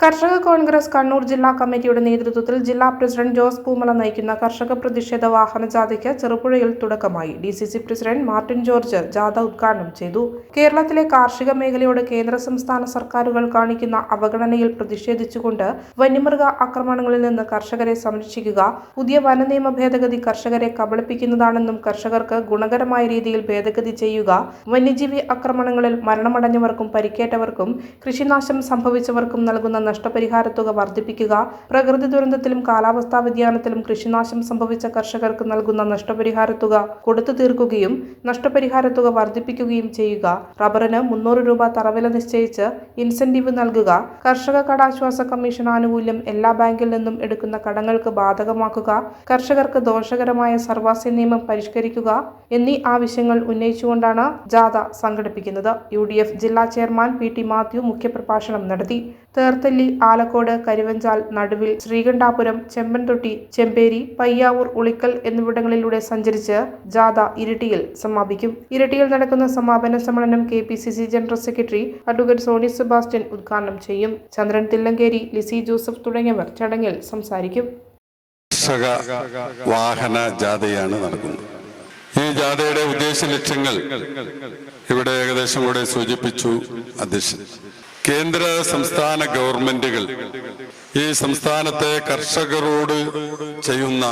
കർഷക കോൺഗ്രസ് കണ്ണൂർ ജില്ലാ കമ്മിറ്റിയുടെ നേതൃത്വത്തിൽ ജില്ലാ പ്രസിഡന്റ് ജോസ് പൂമല നയിക്കുന്ന കർഷക പ്രതിഷേധ വാഹന ജാഥയ്ക്ക് ചെറുപുഴയിൽ തുടക്കമായി. D C C president Martin George ജാഥ ഉദ്ഘാടനം ചെയ്തു. കേരളത്തിലെ കാർഷിക മേഖലയോട് കേന്ദ്ര സംസ്ഥാന സർക്കാരുകൾ കാണിക്കുന്ന അവഗണനയിൽ പ്രതിഷേധിച്ചുകൊണ്ട് വന്യമൃഗ ആക്രമണങ്ങളിൽ നിന്ന് കർഷകരെ സംരക്ഷിക്കുക പുതിയ വന നിയമ ഭേദഗതി കർഷകരെ കബളിപ്പിക്കുന്നതാണെന്നും കർഷകർക്ക് ഗുണകരമായ രീതിയിൽ ഭേദഗതി ചെയ്യുക വന്യജീവി ആക്രമണങ്ങളിൽ മരണമടഞ്ഞവർക്കും പരിക്കേറ്റവർക്കും കൃഷിനാശം സംഭവിച്ചവർക്കും നൽകുന്ന നഷ്ടപരിഹാര തുക വർദ്ധിപ്പിക്കുക പ്രകൃതി ദുരന്തത്തിലും കാലാവസ്ഥാ വ്യതിയാനത്തിലും കൃഷിനാശം സംഭവിച്ച കർഷകർക്ക് നൽകുന്ന നഷ്ടപരിഹാര തുക കൊടുത്തു തീർക്കുകയും നഷ്ടപരിഹാര തുക വർദ്ധിപ്പിക്കുകയും ചെയ്യുക. റബ്ബറിന് മുന്നൂറ് രൂപ തറവില നിശ്ചയിച്ച് ഇൻസെന്റീവ് നൽകുക. കർഷക കടാശ്വാസ കമ്മീഷൻ ആനുകൂല്യം എല്ലാ ബാങ്കിൽ നിന്നും എടുക്കുന്ന കടങ്ങൾക്ക് ബാധകമാക്കുക. കർഷകർക്ക് ദോഷകരമായ സർവാസ്യ നിയമം പരിഷ്കരിക്കുക എന്നീ ആവശ്യങ്ങൾ ഉന്നയിച്ചുകൊണ്ടാണ് ജാഥ സംഘടിപ്പിക്കുന്നത്. യു ജില്ലാ ചെയർമാൻ പി ടി മാത്യു മുഖ്യപ്രഭാഷണം നടത്തി. തേർത്തല്ലി ആലക്കോട് കരുവഞ്ചാൽ നടുവിൽ ശ്രീകണ്ഠാപുരം ചെമ്പൻതൊട്ടി ചെമ്പേരി പയ്യാവൂർ ഉളിക്കൽ എന്നിവിടങ്ങളിലൂടെ സഞ്ചരിച്ച് ജാഥ ഇരിട്ടിയിൽ സമാപിക്കും. ഇരിട്ടിയിൽ നടക്കുന്ന സമാപന സമ്മേളനം K P C C general secretary advocate Sony Sebastian ഉദ്ഘാടനം ചെയ്യും. ചന്ദ്രൻ തില്ലങ്കേരി ലിസി ജോസഫ് തുടങ്ങിയവർ ചടങ്ങിൽ സംസാരിക്കും. വാഹന ജാഥയാണ് നടക്കുന്നത്. ഈ ജാഥയുടെ ഉദ്ദേശ ലക്ഷ്യങ്ങൾ ഇവിടെ ഏകദേശം കൂടെ സൂചിപ്പിച്ചു അധ്യക്ഷൻ കേന്ദ്ര സംസ്ഥാന ഗവൺമെന്റുകൾ ഈ സംസ്ഥാനത്തെ കർഷകരോട് ചെയ്യുന്ന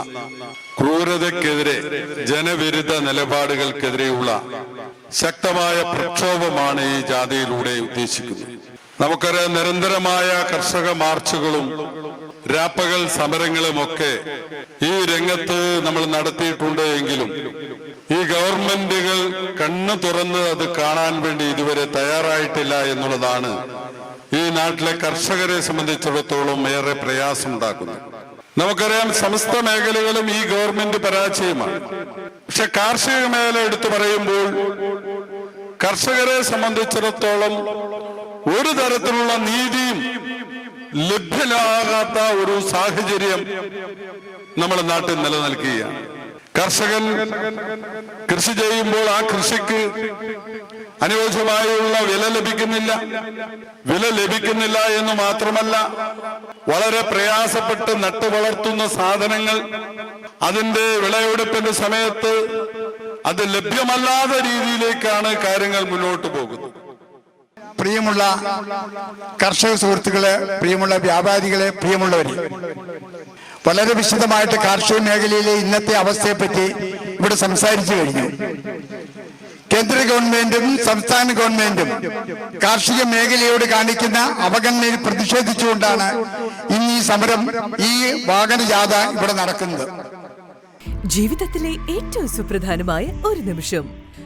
ക്രൂരതയ്ക്കെതിരെ ജനവിരുദ്ധ നിലപാടുകൾക്കെതിരെയുള്ള ശക്തമായ പ്രക്ഷോഭമാണ് ഈ ജാഥയിലൂടെ ഉദ്ദേശിക്കുന്നത്. നമുക്കറിയാം നിരന്തരമായ കർഷക മാർച്ചുകളും രാപ്പകൽ സമരങ്ങളുമൊക്കെ ഈ രംഗത്ത് നമ്മൾ നടത്തിയിട്ടുണ്ട് എങ്കിലും ഈ ഗവൺമെന്റുകൾ കണ്ണു തുറന്ന് അത് കാണാൻ വേണ്ടി ഇതുവരെ തയ്യാറായിട്ടില്ല എന്നുള്ളതാണ് ഈ നാട്ടിലെ കർഷകരെ സംബന്ധിച്ചിടത്തോളം ഏറെ പ്രയാസമുണ്ടാക്കുന്നത്. നമുക്കറിയാം സമസ്ത മേഖലകളും ഈ ഗവൺമെന്റ് പരാജയമാണ്. പക്ഷെ കാർഷിക മേഖല എടുത്തു പറയുമ്പോൾ കർഷകരെ സംബന്ധിച്ചിടത്തോളം ഒരു തരത്തിലുള്ള നീതിയും ലഭ്യമാകാത്ത ഒരു സാഹചര്യം നമ്മുടെ നാട്ടിൽ നിലനിൽക്കുകയാണ്. കർഷകൻ കൃഷി ചെയ്യുമ്പോൾ ആ കൃഷിക്ക് അനുയോജ്യമായുള്ള വില ലഭിക്കുന്നില്ല. വില ലഭിക്കുന്നില്ല എന്ന് മാത്രമല്ല വളരെ പ്രയാസപ്പെട്ട് നട്ടു വളർത്തുന്ന സാധനങ്ങൾ അതിന്റെ വിളവെടുപ്പിന്റെ സമയത്ത് അത് ലഭ്യമല്ലാത്ത രീതിയിലേക്കാണ് കാര്യങ്ങൾ മുന്നോട്ട് പോകുന്നത്. പ്രിയമുള്ള കർഷക സുഹൃത്തുക്കളെ പ്രിയമുള്ള വ്യാപാരികളെ പ്രിയമുള്ളവരെ. വളരെ വിശദമായിട്ട് കാർഷിക മേഖലയിലെ ഇന്നത്തെ അവസ്ഥയെപ്പറ്റി ഇവിടെ സംസാരിച്ചു കഴിഞ്ഞു. കേന്ദ്ര ഗവൺമെന്റും സംസ്ഥാന ഗവൺമെന്റും കാർഷിക മേഖലയോട് കാണിക്കുന്ന അവഗണനയിൽ പ്രതിഷേധിച്ചുകൊണ്ടാണ് ഇന്ന് ഈ സമരം ഈ വാഹന ജാഥ ഇവിടെ നടക്കുന്നത്. ജീവിതത്തിലെ ഏറ്റവും സുപ്രധാനമായ ഒരു നിമിഷം.